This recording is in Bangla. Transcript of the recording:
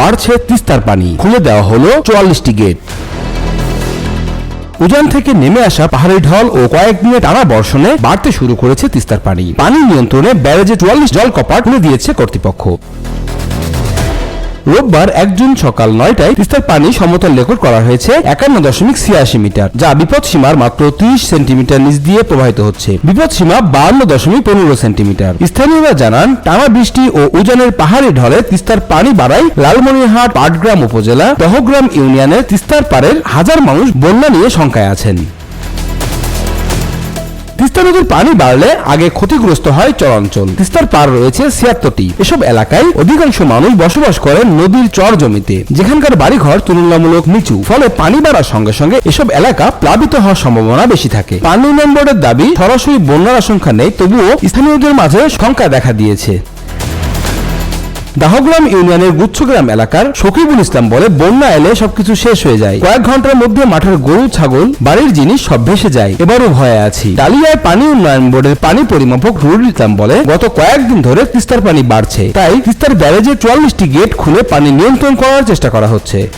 বাড়ছে তিস্তার পানি। খুলে দেওয়া হলো চুয়াল্লিশটি গেট। উজান থেকে নেমে আসা পাহাড়ি ঢল ও কয়েক দিনে টানা বর্ষণে বাড়তে শুরু করেছে তিস্তার পানি। পানি নিয়ন্ত্রণে ব্যারেজে চুয়াল্লিশ জল কপাট খুলে দিয়েছে কর্তৃপক্ষ। রোববার এক জুন সকাল নয়টায় তিস্তার পানি সমতল রেকর্ড করা হয়েছে একান্ন দশমিক ছিয়াশি মিটার, যা বিপদ সীমার মাত্র ত্রিশ সেন্টিমিটার নিচ দিয়ে প্রবাহিত হচ্ছে। বিপদ সীমা বান্ন দশমিক পনেরো সেন্টিমিটার। স্থানীয়রা জানান, টানা বৃষ্টি ও উজানের পাহাড়ি ঢলে তিস্তার পানি বাড়ায় লালমনিরহাট, পাটগ্রাম উপজেলা, দহগ্রাম ইউনিয়নের তিস্তার পাড়ের হাজার মানুষ বন্যা নিয়ে শঙ্কায় আছেন। তিস্তা নদীর পানি বাড়লে আগে ক্ষতিগ্রস্ত হয় চরাঞ্চল। তিস্তার পার রয়েছে ছিয়াত্তরটি। এসব এলাকায় অধিকাংশ মানুষ বসবাস করে নদীর চর জমিতে। যেখানকার বাড়িঘর তুলনামূলক নিচু, ফলে পানি বাড়ার সঙ্গে সঙ্গে এসব এলাকা প্লাবিত হওয়ার সম্ভাবনা বেশি থাকে। পানি নম্বরের দাবি সরাসরি বন্যার আশঙ্কা নেই, তবুও স্থানীয়দের মাঝে শঙ্কা দেখা দিয়েছে। দাহগ্রাম ইউনিয়নের গুচ্ছগ্রাম এলাকার শকিবুল ইসলাম বলে, বন্যা এলে সবকিছু শেষ হয়ে যায়। কয়েক ঘণ্টার মধ্যে মাঠের গরু, ছাগল, বাড়ির জিনিস সব ভেসে যায়। এবারও ভয়ে আছি। ডালিয়ায় পানি উন্নয়ন বোর্ডের পানি পরিমাপক রুল ইসলাম বলে, গত কয়েকদিন ধরে তিস্তার পানি বাড়ছে। তাই তিস্তার ব্যারেজে চুয়াল্লিশটি গেট খুলে পানি নিয়ন্ত্রণ করার চেষ্টা করা হচ্ছে।